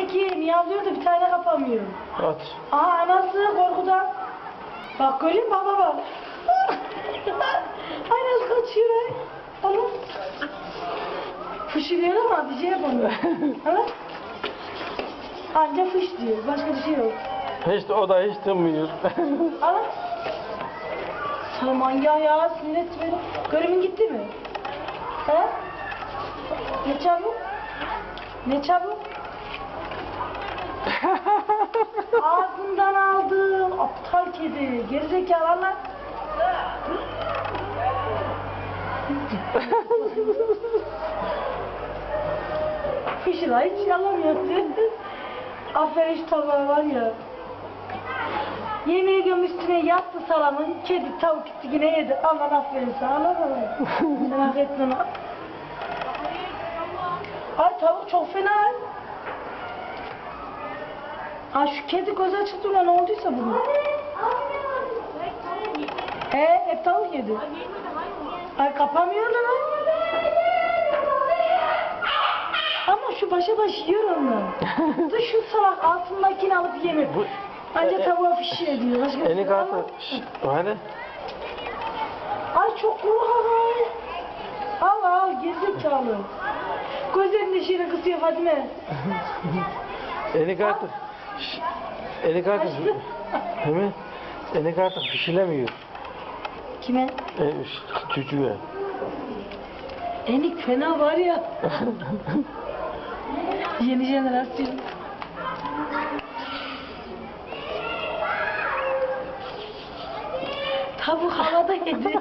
iki miyavlıyor da bir tane kapamıyor. Aç. Aha anası korkudan. Bak görüyor musun baba bak. Ay nasıl kaçıyor. Ana. Fışılıyor ama bir şey yapamıyor. Ana. Anca fış diyor. Başka bir şey yok. Hiç de o da hiç tınmıyor. Ana. Sana manyağı ya sinir etme. Görümün gitti mi? He? Ne çabuk? Ne çabuk? Ağzından aldım. Aptal kedi. Gerizekalı Allah. Fişila hiç yalamıyor. Aferin şu tabağı var ya. Yemeği göm üstüne yattı salamın. Kedi tavuk gitti yine yedi. Aman aferin sana. Sen hak ettin onu. Ay tavuk çok fena. Ha şu kedi gözü açıldı ulan ne olduysa bunun. He hep tavuk yedi. Ay kapamıyor lan. Ama şu başa baş yiyor onu. da şu salak altındakini alıp yemiyor. Bu- Anca e- e- tavuğa fişi ediyor. Başka bir Eni şey o hani? Ay çok korkak. Al al gerizekalı. Gözlerini şiire kısıyor Fatime. Eni kartı. Kartı. Açtı. Değil mi? Eni kartı pişiremiyor. Kime? E, çocuğa. Enik fena var ya. Yeni jenerasyon. Tavuk havada yedi.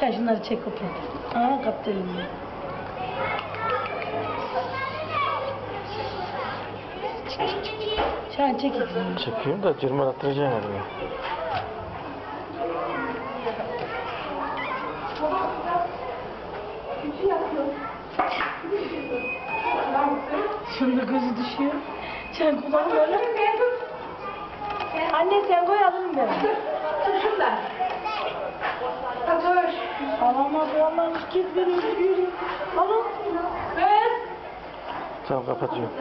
Sen şunları çek kapı. Aa kaptı elini. Sen çek elini. Çekiyorum da cırmalattıracağım elimi. Şunda gözü düşüyor. Sen kulağını Anne sen koy alırım ben. Şundan. Dur. Alamaz ilk kez beni öldürüyor. Alam. Kız. Tamam kapatıyorum.